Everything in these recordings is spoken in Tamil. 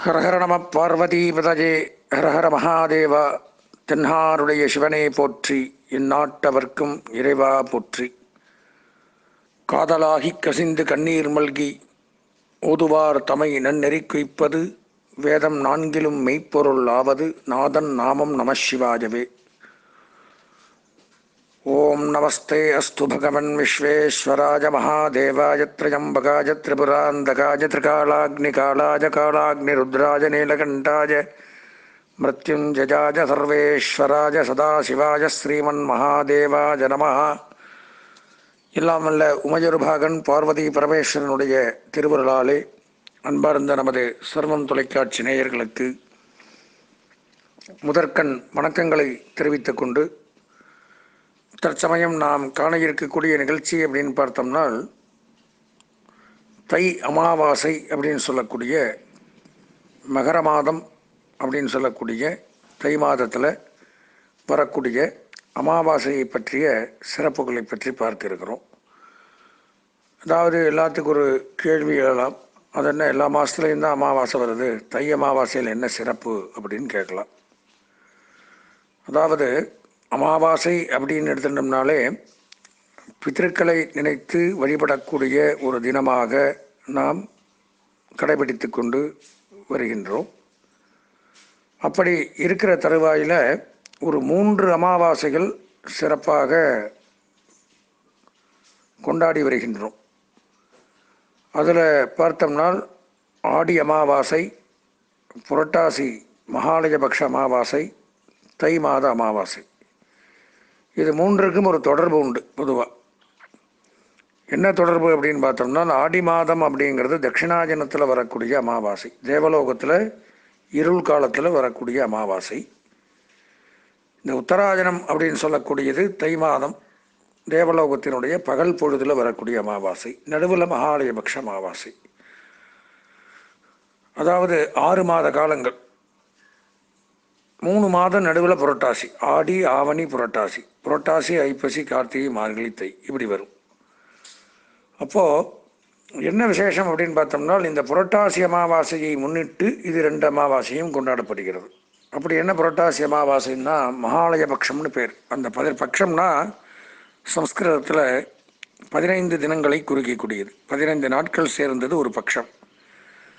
ஹரஹர நம பார்வதிபதஜே ஹரஹர மகாதேவ தென்னாருடைய சிவனே போற்றி இந்நாட்டவர்க்கும் இறைவா போற்றி. காதலாகிக் கசிந்து கண்ணீர் மல்கி ஓதுவார் தமை நன்னெறி குய்ப்பது வேதம் நான்கிலும் மெய்ப்பொருள் ஆவது நாதன் நாமம் நம சிவாயவே ஓம் நமஸ்தே அஸ்து பகவன் விஸ்வேஸ்வராஜ மகாதேவாய திரியம்பகாய காலாஜ திரிகாலாக்னிகாலாய காலாக்னிருத்ராஜ நீலகண்டாஜ மிருத்யுஞ்சஜாஜ சர்வேஸ்வராஜ சதாசிவாய ஸ்ரீமன் மகாதேவாஜ நம. எல்லாம் வல்ல உமையொருபாகன் பார்வதி பரமேஸ்வரனுடைய திருவருளாலே அன்பார்ந்த நமது சர்வம் தொலைக்காட்சி நேயர்களுக்கு முதற்கண் வணக்கங்களை தெரிவித்துக் கொண்டு தற்சமயம் நாம் காண இருக்கக்கூடிய நிகழ்ச்சி அப்படின்னு பார்த்தோம்னால் தை அமாவாசை அப்படின்னு சொல்லக்கூடிய மகர மாதம் அப்படின்னு சொல்லக்கூடிய தை மாதத்தில் வரக்கூடிய அமாவாசையை பற்றிய சிறப்புகளை பற்றி பார்த்திருக்கிறோம். அதாவது எல்லாத்துக்கும் ஒரு கேள்வி எழலாம் அது என்ன எல்லா மாதத்துலேயும் தான் அமாவாசை வருது. தை அமாவாசையில் என்ன சிறப்பு அப்படின்னு கேட்கலாம். அதாவது அமாவாசை அப்படின்னு எடுத்துட்டோம்னாலே பித்திருக்களை நினைத்து வழிபடக்கூடிய ஒரு தினமாக நாம் கடைபிடித்து கொண்டு வருகின்றோம். அப்படி இருக்கிற தருவாயில் ஒரு மூன்று அமாவாசைகள் சிறப்பாக கொண்டாடி வருகின்றோம். அதில் பார்த்தோம்னால் ஆடி அமாவாசை புரட்டாசி மகாலயபக்ஷ அமாவாசை தை மாத அமாவாசை. இது மூன்றுக்கும் ஒரு தொடர்பு உண்டு பொதுவாக என்ன தொடர்பு அப்படின்னு பார்த்தோம்னா ஆடி மாதம் அப்படிங்கிறது தட்சிணாஜனத்தில் வரக்கூடிய அமாவாசை. தேவலோகத்தில் இருள் காலத்தில் வரக்கூடிய அமாவாசை. இந்த உத்தராஜனம் அப்படின்னு சொல்லக்கூடியது தை மாதம். தேவலோகத்தினுடைய பகல் பொழுதில் வரக்கூடிய அமாவாசை. நடுவில் மகாலயபக்ஷ அமாவாசை. அதாவது ஆறு மாத காலங்கள். மூணு மாதம் நடுவில் புரட்டாசி ஆடி ஆவணி புரட்டாசி. புரட்டாசி ஐப்பசி கார்த்திகை மார்கழி தை. இப்படி வரும். அப்போது என்ன விசேஷம் அப்படின்னு பார்த்தோம்னா இந்த புரட்டாசி அமாவாசையை முன்னிட்டு இது ரெண்டு அமாவாசையும் கொண்டாடப்படுகிறது. அப்படி என்ன புரட்டாசி அமாவாசைன்னா மகாலய பட்சம்னு பேர். அந்த பதி பட்சம்னா சம்ஸ்கிருதத்தில் பதினைந்து தினங்களை குறுக்கக்கூடியது. பதினைந்து நாட்கள் சேர்ந்தது ஒரு பட்சம்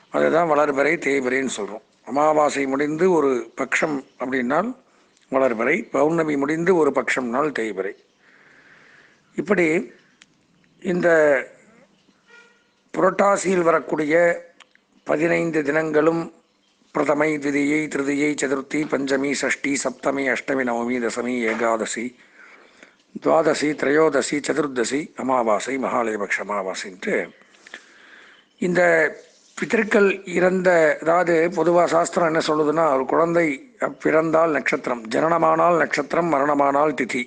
அதுதான் வளர்பறை தேய்பறைன்னு சொல்கிறோம் அமாவாசை முடிந்து ஒரு பட்சம் அப்படின்னால் வளர்பிறை பௌர்ணமி முடிந்து ஒரு பட்சம்னால் தேய்பிறை. இப்படி இந்த புரட்டாசியில் வரக்கூடிய பதினைந்து தினங்களும் பிரதமை திதியை திருதியை சதுர்த்தி பஞ்சமி சஷ்டி சப்தமி அஷ்டமி நவமி தசமி ஏகாதசி துவாதசி திரையோதசி சதுர்தசி அமாவாசை மகாலயபக்ஷ அமாவாசைன்ட்டு இந்த பித்திருக்கள் இறந்த அதாவது பொதுவாக சாஸ்திரம் என்ன சொல்லுதுன்னா ஒரு குழந்தை பிறந்தால் நட்சத்திரம் ஜனனமானால் நட்சத்திரம் மரணமானால் திதி.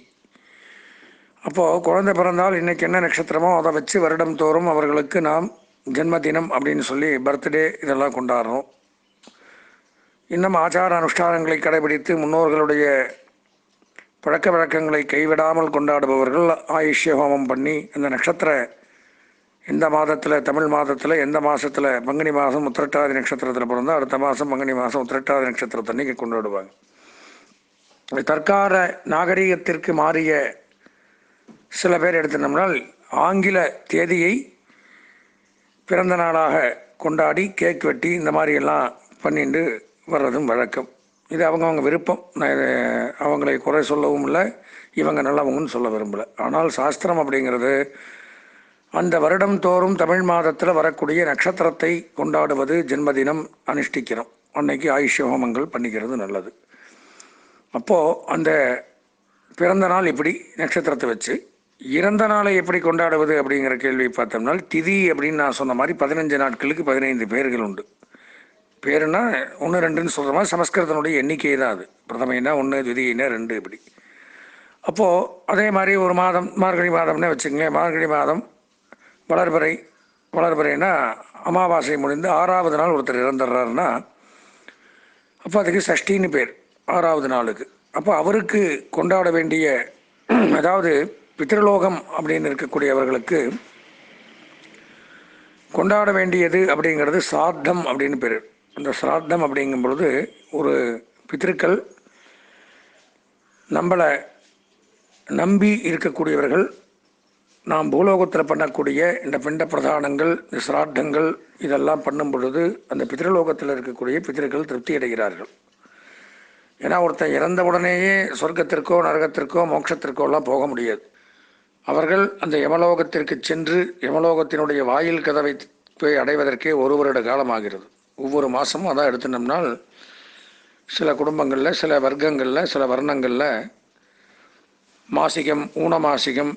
அப்போது குழந்தை பிறந்தால் இன்றைக்கி என்ன நட்சத்திரமோ அதை வச்சு வருடம் தோறும் அவர்களுக்கு நாம் ஜென்மதினம் அப்படின்னு சொல்லி பர்த்டே இதெல்லாம் கொண்டாடுறோம். இன்னும் ஆச்சார அனுஷ்டானங்களை கடைபிடித்து முன்னோர்களுடைய பழக்க வழக்கங்களை கைவிடாமல் கொண்டாடுபவர்கள் ஆயுஷ்ய ஹோமம் பண்ணி அந்த நட்சத்திர எந்த மாதத்தில் தமிழ் மாதத்தில் எந்த மாதத்தில் பங்குனி மாதம் உத்திரட்டாதி நட்சத்திரத்தில் பிறந்தால் அடுத்த மாதம் பங்குனி மாதம் உத்திரட்டாதி நட்சத்திரத்தன்னைக்கு கொண்டாடுவாங்க. தற்கால நாகரீகத்திற்கு மாறிய சில பேர் எடுத்துனோம்னால் ஆங்கில தேதியை பிறந்த நாளாக கொண்டாடி கேக் வெட்டி இந்த மாதிரியெல்லாம் பண்ணிட்டு வர்றதும் வழக்கம். இது அவங்கவுங்க விருப்பம். நான் அவங்களை குறை சொல்லவும் இல்லை. இவங்க நல்லவங்கன்னு சொல்ல விரும்பலை. ஆனால் சாஸ்திரம் அப்படிங்கிறது அந்த வருடம் தோறும் தமிழ் மாதத்தில் வரக்கூடிய நட்சத்திரத்தை கொண்டாடுவது ஜென்மதினம் அனுஷ்டிக்கிறோம். அன்னைக்கு ஆயுஷ ஹோமங்கள் பண்ணிக்கிறது நல்லது. அப்போது அந்த பிறந்த நாள் இப்படி நட்சத்திரத்தை வச்சு இறந்த நாளை எப்படி கொண்டாடுவது அப்படிங்கிற கேள்வி பார்த்தோம்னா திதி அப்படின்னு நான் சொன்ன மாதிரி பதினஞ்சு நாட்களுக்கு பதினைந்து பேர்கள் உண்டு. பேருனா ஒன்று ரெண்டுன்னு சொல்கிற மாதிரி சமஸ்கிருதனுடைய எண்ணிக்கை தான் அது. பிரதமைனா ஒன்று திதினா ரெண்டு இப்படி. அப்போது அதே மாதிரி ஒரு மாதம் மார்கழி மாதம்னே வச்சுக்கங்களேன். மார்கழி மாதம் வளர்பிறை வளர்பிறைனா அமாவாசை முடிந்து ஆறாவது நாள் ஒருத்தர் இறந்துடுறாருன்னா அப்போ அதுக்கு சஷ்டின்னு பேர் ஆறாவது நாளுக்கு. அப்போ அவருக்கு கொண்டாட வேண்டிய அதாவது பித்ருலோகம் அப்படின்னு இருக்கக்கூடியவர்களுக்கு கொண்டாட வேண்டியது அப்படிங்கிறது சாத்தம் அப்படின்னு பேர். அந்த சிராத்தம் அப்படிங்கும் பொழுது ஒரு பித்திருக்கள் நம்மளை நம்பி இருக்கக்கூடியவர்கள் நாம் பூலோகத்தில் பண்ணக்கூடிய இந்த பிண்ட பிரதானங்கள் இந்த சிராட்டங்கள் இதெல்லாம் பண்ணும் பொழுது அந்த பித்ருலோகத்தில் இருக்கக்கூடிய பித்திருக்கள் திருப்தி அடைகிறார்கள். ஏன்னா ஒருத்தன் இறந்த உடனேயே சொர்க்கத்திற்கோ நரகத்திற்கோ மோட்சத்திற்கோ எல்லாம் போக முடியாது. அவர்கள் அந்த யமலோகத்திற்கு சென்று யமலோகத்தினுடைய வாயில் கதவை போய் அடைவதற்கே ஒரு வருட காலம் ஆகிறது ஒவ்வொரு மாதமும் அதான் எடுத்துனோம்னால் சில குடும்பங்களில் சில வர்க்கங்களில் சில வர்ணங்களில் மாசிகம் ஊனமாசிகம்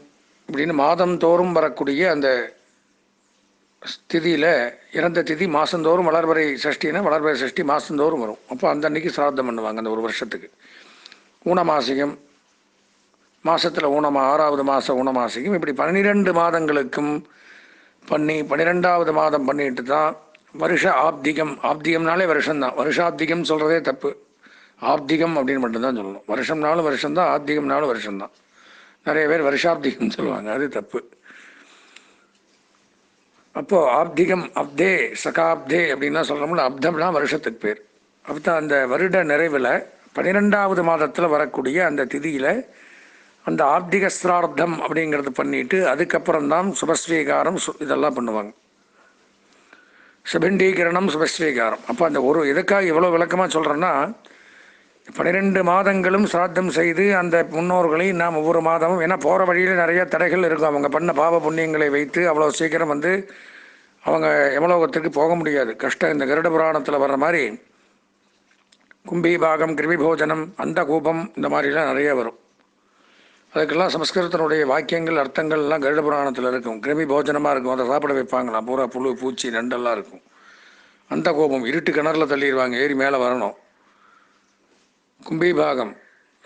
இப்படின்னு மாதந்தோறும் வரக்கூடிய அந்த திதியில் இறந்த திதி மாதந்தோறும் வளர்வரை சஷ்டினா வளர்வரை சஷ்டி மாதந்தோறும் வரும். அப்போ அந்த அன்னைக்கு சிராதம் பண்ணுவாங்க அந்த ஒரு வருஷத்துக்கு. ஊனமாசிகம் மாதத்தில் ஊனமா ஆறாவது மாதம் ஊனமாசிகம் இப்படி பன்னிரெண்டு மாதங்களுக்கும் பண்ணி பன்னிரெண்டாவது மாதம் பண்ணிட்டு தான் வருஷ ஆப்திகம். ஆப்திகம்னாலே வருஷம்தான். வருஷாப்திகம் சொல்கிறதே தப்பு. ஆப்திகம் அப்படின்னு மட்டும்தான் சொல்லணும். வருஷம்னாலும் வருஷம்தான் ஆப்திகம்னாலும் வருஷம்தான். நிறைய பேர் வருஷாப்திகம் சொல்லுவாங்க. அது தப்பு. அப்போது ஆப்திகம் அப்தே சகாப்தே அப்படின்னு தான் சொல்கிறோம்ல அப்தம்னா வருஷத்துக்கு பேர். அப்போ அந்த வருட நிறைவில் பன்னிரெண்டாவது மாதத்தில் வரக்கூடிய அந்த திதியில் அந்த ஆப்திக சிரார்த்தம் அப்படிங்கிறது பண்ணிட்டு அதுக்கப்புறம் தான் சுபஸ்வீகாரம் சு இதெல்லாம் பண்ணுவாங்க. சுபண்டீகரணம் சுபஸ்வீகாரம் அப்போ அந்த ஒரு எதுக்காக இவ்வளோ விளக்கமாக சொல்கிறேன்னா பன்னிரெண்டு மாதங்களும் சிராத்தம் செய்து அந்த முன்னோர்களை நாம் ஒவ்வொரு மாதமும் ஏன்னா போகிற வழியில் நிறைய தடைகள் இருக்கும். அவங்க பண்ண பாவ புண்ணியங்களை வைத்து அவ்வளோ சீக்கிரம் வந்து அவங்க எமலோகத்திற்கு போக முடியாது. கஷ்டம் இந்த கருட புராணத்தில் வர்ற மாதிரி கும்பி பாகம் கிருமி போஜனம் அந்த கூபம் இந்த மாதிரிலாம் நிறைய வரும். அதுக்கெல்லாம் சமஸ்கிருதத்தினுடைய வாக்கியங்கள் அர்த்தங்கள்லாம் கருட புராணத்தில் இருக்கும். கிருமி போஜனமாக இருக்கும். அதை சாப்பிட வைப்பாங்களாம். பூரா புழு பூச்சி நண்டெல்லாம் இருக்கும். அந்த கோபம் இருட்டு கிணறுல தள்ளிடுவாங்க ஏறி மேலே வரணும். கும்பிபாகம்.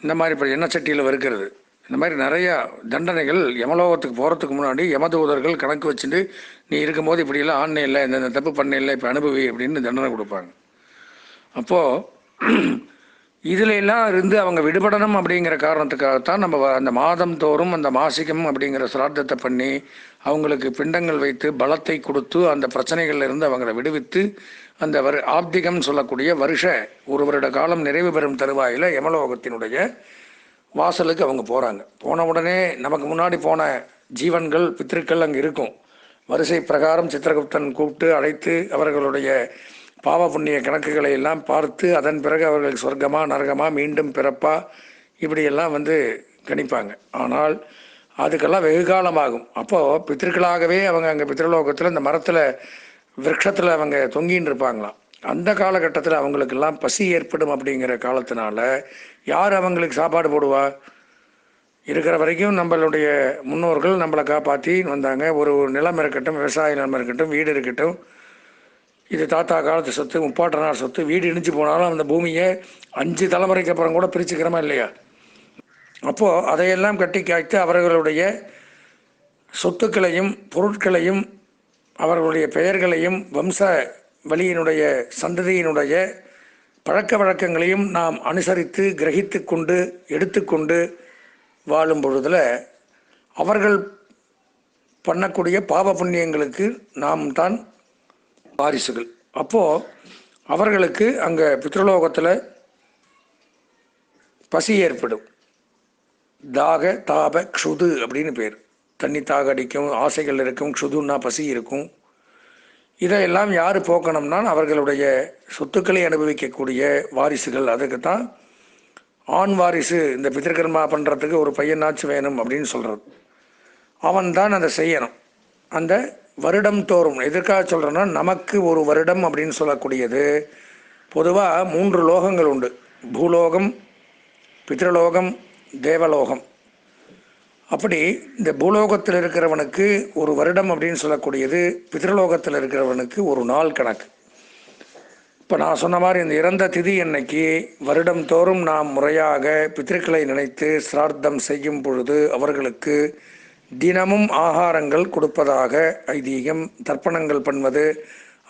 இந்த மாதிரி இப்போ எண்ணெய் சட்டியில் வறுக்கிறது. இந்த மாதிரி நிறையா தண்டனைகள் யமலோகத்துக்கு போகிறதுக்கு முன்னாடி யமதூதர்கள் கணக்கு வச்சுட்டு நீ இருக்கும்போது இப்படியெல்லாம் ஆண்ணே இல்லை இந்த இந்த தப்பு பண்ண இல்லை இப்போ அனுபவி அப்படின்னு தண்டனை கொடுப்பாங்க. அப்போது இதில் எல்லாம் இருந்து அவங்க விடுபடணும் அப்படிங்கிற காரணத்துக்காகத்தான் நம்ம அந்த மாதம் தோறும் அந்த மாசிகம் அப்படிங்கிற சிரார்த்தத்தை பண்ணி அவங்களுக்கு பிண்டங்கள் வைத்து பலத்தை கொடுத்து அந்த பிரச்சனைகள்ல இருந்து அவங்களை விடுவித்து அந்த வரு ஆப்திகம் சொல்லக்கூடிய வருஷ ஒரு வருட காலம் நிறைவு பெறும் தருவாயில் யமலோகத்தினுடைய வாசலுக்கு அவங்க போகிறாங்க போன உடனே நமக்கு முன்னாடி போன ஜீவன்கள் பித்திருக்கள் அங்கே இருக்கும். வரிசை பிரகாரம் சித்திரகுப்தன் கூப்பிட்டு அழைத்து அவர்களுடைய பாவ புண்ணிய கணக்குகளை எல்லாம் பார்த்து அதன் பிறகு அவர்கள் சொர்க்கமா நரகமா மீண்டும் பிறப்பா? இப்படியெல்லாம் வந்து கணிப்பாங்க. ஆனால் அதுக்கெல்லாம் வெகு காலமாகும். அப்போது பித்திருக்களாகவே அவங்க அங்கே பித்திருலோகத்தில் இந்த மரத்தில் விரக்ஷத்தில் அவங்க தொங்கின்னு இருப்பாங்களாம். அந்த காலகட்டத்தில் அவங்களுக்கெல்லாம் பசி ஏற்படும் அப்படிங்கிற காலத்தினால யார் அவங்களுக்கு சாப்பாடு போடுவா? இருக்கிற வரைக்கும் நம்மளுடைய முன்னோர்கள் நம்மளை காப்பாற்றி வந்தாங்க. ஒரு ஒரு நிலம் இருக்கட்டும் விவசாய நிலம் இருக்கட்டும் வீடு இருக்கட்டும். இது தாத்தா காலத்து சொத்து முப்பாட்டனார் சொத்து வீடு இடிஞ்சு போனாலும் அந்த பூமியை அஞ்சு தலைமுறைக்கு அப்புறம் கூட பிரிச்சுக்கிறோமா இல்லையா? அப்போது அதையெல்லாம் கட்டி காய்த்து அவர்களுடைய சொத்துக்களையும் பொருட்களையும் அவர்களுடைய பெயர்களையும் வம்ச வழியினுடைய சந்ததியினுடைய பழக்க வழக்கங்களையும் நாம் அனுசரித்து கிரகித்து கொண்டு எடுத்துக்கொண்டு வாழும் பொழுதில் அவர்கள் பண்ணக்கூடிய பாவ புண்ணியங்களுக்கு நாம் தான் வாரிசுகள் அப்போது அவர்களுக்கு அங்கே பித்ருலோகத்தில் பசி ஏற்படும். தாக தாப க்ஷுது அப்படின்னு பேர். தண்ணி தாக அடிக்கும் ஆசைகள் இருக்கும் க்ஷுதுன்னா பசி இருக்கும். இதையெல்லாம் யார் போக்கணும்னா அவர்களுடைய சொத்துக்களை அனுபவிக்கக்கூடிய வாரிசுகள். அதுக்கு தான் ஆண் வாரிசு இந்த பித்திருக்கர்மா பண்ணுறதுக்கு ஒரு பையனாச்சும் வேணும் அப்படின்னு சொல்கிறது அவன் தான் அதை செய்யணும். அந்த வருடம் தோறும். எதற்காக சொல்கிறேன்னா நமக்கு ஒரு வருடம் அப்படின்னு சொல்லக்கூடியது. பொதுவாக மூன்று லோகங்கள் உண்டு. பூலோகம் பித்ருலோகம் தேவலோகம். அப்படி இந்த பூலோகத்தில் இருக்கிறவனுக்கு ஒரு வருடம் அப்படின்னு சொல்லக்கூடியது பித்ருலோகத்தில் இருக்கிறவனுக்கு ஒரு நாள் கணக்கு. இப்போ நான் சொன்ன மாதிரி இந்த இறந்த திதி அன்னைக்கு வருடம் தோறும் நாம் முறையாக பித்திருக்களை நினைத்து சிரார்த்தம் செய்யும் பொழுது அவர்களுக்கு தினமும் ஆகாரங்கள் கொடுப்பதாக ஐதீகம் தர்ப்பணங்கள் பண்ணுவது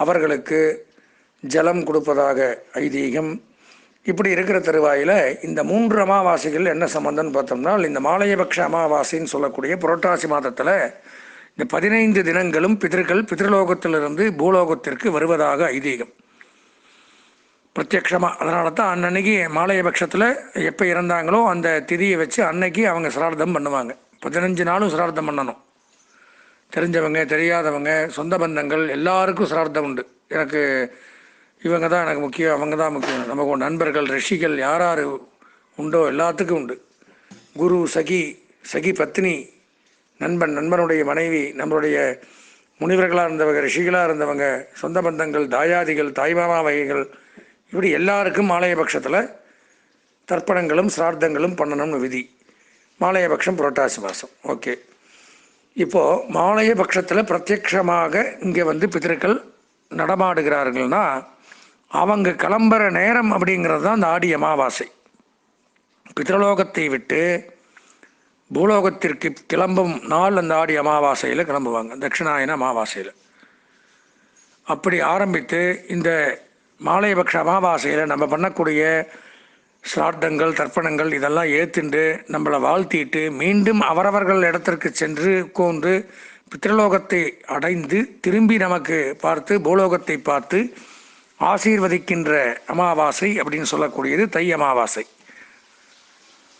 அவர்களுக்கு ஜலம் கொடுப்பதாக ஐதீகம். இப்படி இருக்கிற தருவாயில் இந்த மூன்று அமாவாசைகள் என்ன சம்பந்தம்னு பார்த்தோம்னா இந்த மாலையபக்ஷ அமாவாசைன்னு சொல்லக்கூடிய புரட்டாசி மாதத்தில் இந்த பதினைந்து தினங்களும் பிதர்கள் பித்ருலோகத்திலிருந்து பூலோகத்திற்கு வருவதாக ஐதீகம். பிரத்யக்ஷமாக அதனால தான் அன்னன்னைக்கு மாலையபக்ஷத்தில் எப்போ இறந்தாங்களோ அந்த திதியை வச்சு அன்னைக்கு அவங்க சிரார்த்தம் பண்ணுவாங்க. பதினஞ்சு நாளும் சிரார்த்தம் பண்ணணும். தெரிஞ்சவங்க தெரியாதவங்க சொந்த பந்தங்கள் எல்லாருக்கும் சிரார்த்தம் உண்டு. எனக்கு இவங்க தான் எனக்கு முக்கியம் அவங்க தான் முக்கியம். நமக்கு நண்பர்கள் ரிஷிகள் யார் யார் உண்டோ எல்லாத்துக்கும் உண்டு. குரு சகி சகி பத்னி நண்பன் நண்பனுடைய மனைவி நம்மளுடைய முனிவர்களாக இருந்தவங்க ரிஷிகளாக இருந்தவங்க சொந்த பந்தங்கள் தாயாதிகள் தாய்மாமா வகைகள் இப்படி எல்லாருக்கும் மாலைய பட்சத்தில் தர்ப்பணங்களும் சிரார்த்தங்களும் பண்ணணும்னு விதி. மாலையபக்ஷம் புரட்டாசி மாதம் ஓகே. இப்போது மாலையபக்ஷத்தில் பிரத்யக்ஷமாக இங்கே வந்து பித்திருக்கள் நடமாடுகிறார்கள்னா அவங்க கிளம்புற நேரம் அப்படிங்கிறது தான் அந்த ஆடி அமாவாசை. பித்ரலோகத்தை விட்டு பூலோகத்திற்கு கிளம்பும் நாள் அந்த ஆடி அமாவாசையில் கிளம்புவாங்க. தட்சிணாயன அமாவாசையில். அப்படி ஆரம்பித்து இந்த மாலையபக்ஷ அமாவாசையில் நம்ம பண்ணக்கூடிய சிரார்த்தங்கள் தர்ப்பணங்கள் இதெல்லாம் ஏற்றுண்டு நம்மளை வாழ்த்திட்டு மீண்டும் அவரவர்கள் இடத்திற்கு சென்று உட்கார்ந்து பித்ரலோகத்தை அடைந்து திரும்பி நமக்கு பார்த்து பூலோகத்தை பார்த்து ஆசீர்வதிக்கின்ற அமாவாசை அப்படின்னு சொல்லக்கூடியது தை அமாவாசை.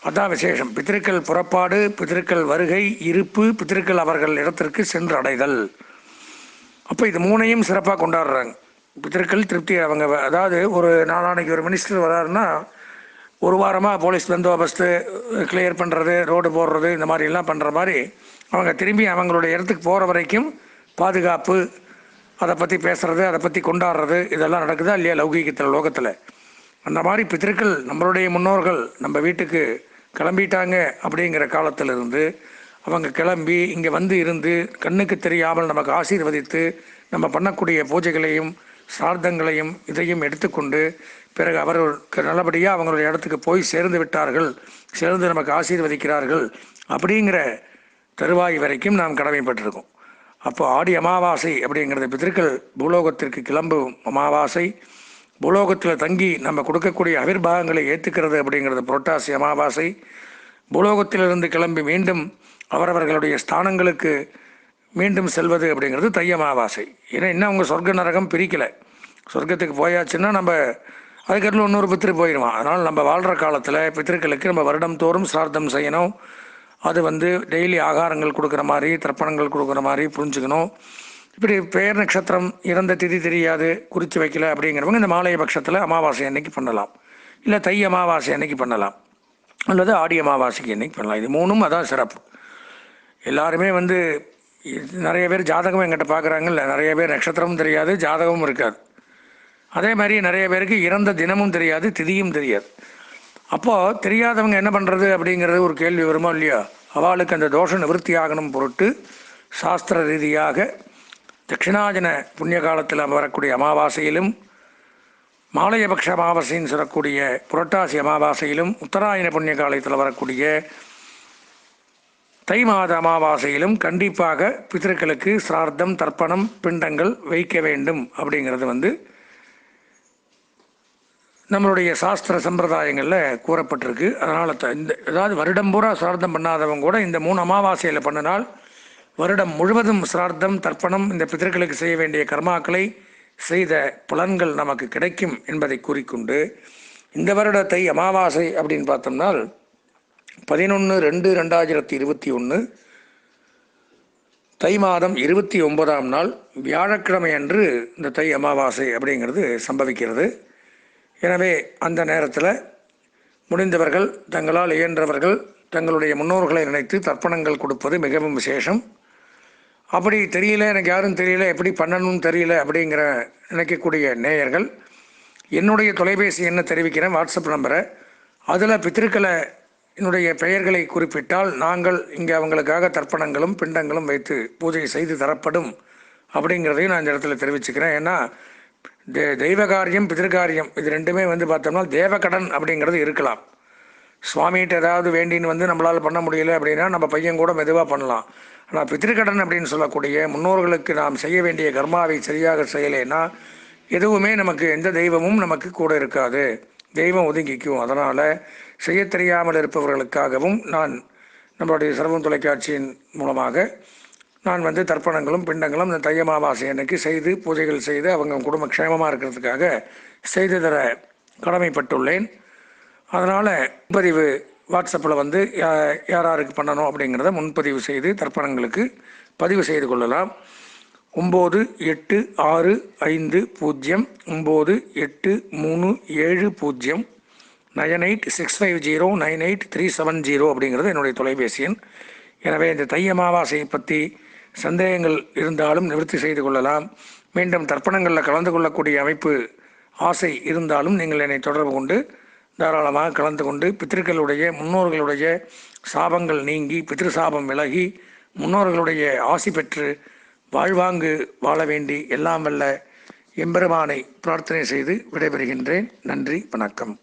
அதான் விசேஷம். பித்திருக்கள் புறப்பாடு பித்திருக்கள் வருகை இருப்பு பித்திருக்கள் அவர்கள் இடத்திற்கு சென்று அடைதல். அப்போ இது மூணையும் சிறப்பாக கொண்டாடுறாங்க. பித்திருக்கள் திருப்தி அவங்க அதாவது ஒரு நாளானைக்கு ஒரு மினிஸ்டர் வராருன்னா ஒரு வாரமாக போலீஸ் பந்தோபஸ்து கிளியர் பண்ணுறது ரோடு போடுறது இந்த மாதிரி எல்லாம் பண்ணுற மாதிரி அவங்க திரும்பி அவங்களுடைய இடத்துக்கு போகிற வரைக்கும் பாதுகாப்பு அதை பற்றி பேசுகிறது அதை பற்றி கொண்டாடுறது இதெல்லாம் நடக்குதா இல்லையா லௌகீகத்தில் லோகத்தில்? அந்த மாதிரி பித்திருக்கள் நம்மளுடைய முன்னோர்கள் நம்ம வீட்டுக்கு கிளம்பிட்டாங்க அப்படிங்கிற காலத்திலிருந்து அவங்க கிளம்பி இங்கே வந்து இருந்து கண்ணுக்கு தெரியாமல் நமக்கு ஆசீர்வதித்து நம்ம பண்ணக்கூடிய பூஜைகளையும் சார்த்தங்களையும் இதையும் எடுத்துக்கொண்டு பிறகு அவர்களுக்கு நல்லபடியாக அவங்களுடைய இடத்துக்கு போய் சேர்ந்து விட்டார்கள். சேர்ந்து நமக்கு ஆசீர்வதிக்கிறார்கள். அப்படிங்கிற தருவாய் வரைக்கும் நாம் கடமைப்பட்டிருக்கோம். அப்போ ஆடி அமாவாசை அப்படிங்கிறது பித்திருக்கள் பூலோகத்திற்கு கிளம்பும் அமாவாசை. பூலோகத்தில் தங்கி நம்ம கொடுக்கக்கூடிய அவிர்பாகங்களை ஏற்றுக்கிறது அப்படிங்கிறது புரட்டாசி அமாவாசை. பூலோகத்திலிருந்து கிளம்பி மீண்டும் அவரவர்களுடைய ஸ்தானங்களுக்கு மீண்டும் செல்வது அப்படிங்கிறது தை அமாவாசை. ஏன்னா இன்னும் அவங்க சொர்க்க நரகம் பிரிக்கலை. சொர்க்கத்துக்கு போயாச்சுன்னா நம்ம அதுக்கப்புறம் இன்னொரு பித்திரு போயிடுவான். அதனால் நம்ம வாழ்கிற காலத்தில் பித்திருக்களுக்கு நம்ம வருடம் தோறும் சிரார்த்தம் செய்யணும். அது வந்து டெய்லி ஆகாரங்கள் கொடுக்குற மாதிரி தர்ப்பணங்கள் கொடுக்குற மாதிரி புரிஞ்சுக்கணும். இப்படி பெயர் நட்சத்திரம் இறந்த திதி தெரியாது குறித்து வைக்கல அப்படிங்கிறவங்க இந்த மாலைய பட்சத்தில் அமாவாசை அன்னைக்கு பண்ணலாம். இல்லை தை அமாவாசை அன்னைக்கு பண்ணலாம். அல்லது ஆடி அமாவாசைக்கு அன்னைக்கு பண்ணலாம். இது மூணும் அதான் சிறப்பு. எல்லாருமே வந்து நிறைய பேர் ஜாதகம் எங்கிட்ட பார்க்குறாங்கல்ல நிறைய பேர் நட்சத்திரமும் தெரியாது ஜாதகமும் இருக்காது. அதே மாதிரி நிறைய பேருக்கு இறந்த தினமும் தெரியாது திதியும் தெரியாது. அப்போது தெரியாதவங்க என்ன பண்ணுறது அப்படிங்கிறது ஒரு கேள்வி வருமா இல்லையா? அவளுக்கு அந்த தோஷம் நிவர்த்தி ஆகணும் பொருட்டு சாஸ்திர ரீதியாக தட்சிணாஜன புண்ணிய காலத்தில் வரக்கூடிய அமாவாசையிலும் மாலையபக்ஷ அமாவாசைன்னு சொல்லக்கூடிய புரட்டாசி அமாவாசையிலும் உத்தராயண புண்ணிய காலத்தில் வரக்கூடிய தை மாத அமாவாசையிலும் கண்டிப்பாக பித்திருக்களுக்கு சிரார்த்தம் தர்ப்பணம் பிண்டங்கள் வைக்க வேண்டும் அப்படிங்கிறது வந்து நம்மளுடைய சாஸ்திர சம்பிரதாயங்களில் கூறப்பட்டிருக்கு. அதனால் த- இந்த அதாவது வருடம் பூரா சிரார்த்தம் பண்ணாதவங்க கூட இந்த மூணு அமாவாசையில் பண்ணினால் வருடம் முழுவதும் சிரார்த்தம் தர்ப்பணம் இந்த பிதர்களுக்கு செய்ய வேண்டிய கர்மாக்களை செய்த பலன்கள் நமக்கு கிடைக்கும் என்பதை கூறிக்கொண்டு இந்த வருடத்தை அமாவாசை அப்படின்னு பார்த்தோம்னால் பதினொன்று ரெண்டு ரெண்டாயிரத்தி இருபத்தி ஒன்று தை மாதம் இருபத்தி ஒன்பதாம் நாள் வியாழக்கிழமை அன்று இந்த தை அமாவாசை அப்படிங்கிறது சம்பவிக்கிறது. எனவே அந்த நேரத்தில் முடிந்தவர்கள் தங்களால் இயன்றவர்கள் தங்களுடைய முன்னோர்களை நினைத்து தர்ப்பணங்கள் கொடுப்பது மிகவும் விசேஷம். அப்படி தெரியல எனக்கு யாரும் தெரியல எப்படி பண்ணணும்னு தெரியல அப்படிங்கிற நினைக்கக்கூடிய நேயர்கள் என்னுடைய தொலைபேசி என்ன தெரிவிக்கிறேன் வாட்ஸ்அப் நம்பரை. அதில் பித்திருக்களை என்னுடைய பெயர்களை குறிப்பிட்டால் நாங்கள் இங்கே அவங்களுக்காக தர்ப்பணங்களும் பிண்டங்களும் வைத்து பூஜை செய்து தரப்படும் அப்படிங்கிறதையும் நான் இந்த இடத்துல தெரிவிச்சுக்கிறேன். ஏன்னா தே தெய்வ காரியம் பிதிர்காரியம் இது ரெண்டுமே வந்து பார்த்தோம்னா தேவக்கடன் அப்படிங்கிறது இருக்கலாம். சுவாமிகிட்ட ஏதாவது வேண்டின்னு வந்து நம்மளால் பண்ண முடியல அப்படின்னா நம்ம பையன் கூட மெதுவாக பண்ணலாம். ஆனால் பித்திருக்கடன் அப்படின்னு சொல்லக்கூடிய முன்னோர்களுக்கு நாம் செய்ய வேண்டிய கர்மாவை சரியாக செய்யலைன்னா எதுவுமே நமக்கு எந்த தெய்வமும் நமக்கு கூட இருக்காது. தெய்வம் ஒதுங்கிக்கும். அதனால் செய்ய தெரியாமல் இருப்பவர்களுக்காகவும் நான் நம்மளுடைய சிரமம் தொலைக்காட்சியின் மூலமாக நான் வந்து தர்ப்பணங்களும் பிண்டங்களும் இந்த தைய அமாவாசை அன்னைக்கு செய்து பூஜைகள் செய்து அவங்க குடும்ப க்ஷேமமாக இருக்கிறதுக்காக செய்து தர கடமைப்பட்டுள்ளேன். அதனால் முன்பதிவு வாட்ஸ்அப்பில் வந்து யா- யார் யாருக்கு பண்ணணும் அப்படிங்கிறத முன்பதிவு செய்து தர்ப்பணங்களுக்கு பதிவு செய்து கொள்ளலாம். ஒம்பது எட்டு ஆறு ஐந்து பூஜ்ஜியம் ஒம்பது எட்டு மூணு ஏழு பூஜ்ஜியம் nine eight six five zero nine eight three seven zero அப்படிங்கிறது என்னுடைய தொலைபேசி எண். எனவே இந்த தை அமாவாசையை பற்றி சந்தேகங்கள் இருந்தாலும் நிவர்த்தி செய்து கொள்ளலாம். மீண்டும் தர்ப்பணங்களில் கலந்து கொள்ளக்கூடிய அமைப்பு ஆசை இருந்தாலும் நீங்கள் என்னை தொடர்பு கொண்டு தாராளமாக கலந்து கொண்டு பித்திருக்களுடைய முன்னோர்களுடைய சாபங்கள் நீங்கி பித்ரு சாபம் விலகி முன்னோர்களுடைய ஆசி பெற்று வாழ்வாங்கு வாழ வேண்டி எல்லாம் வல்ல எம்பெருமானை பிரார்த்தனை செய்து விடைபெறுகின்றேன். நன்றி வணக்கம்.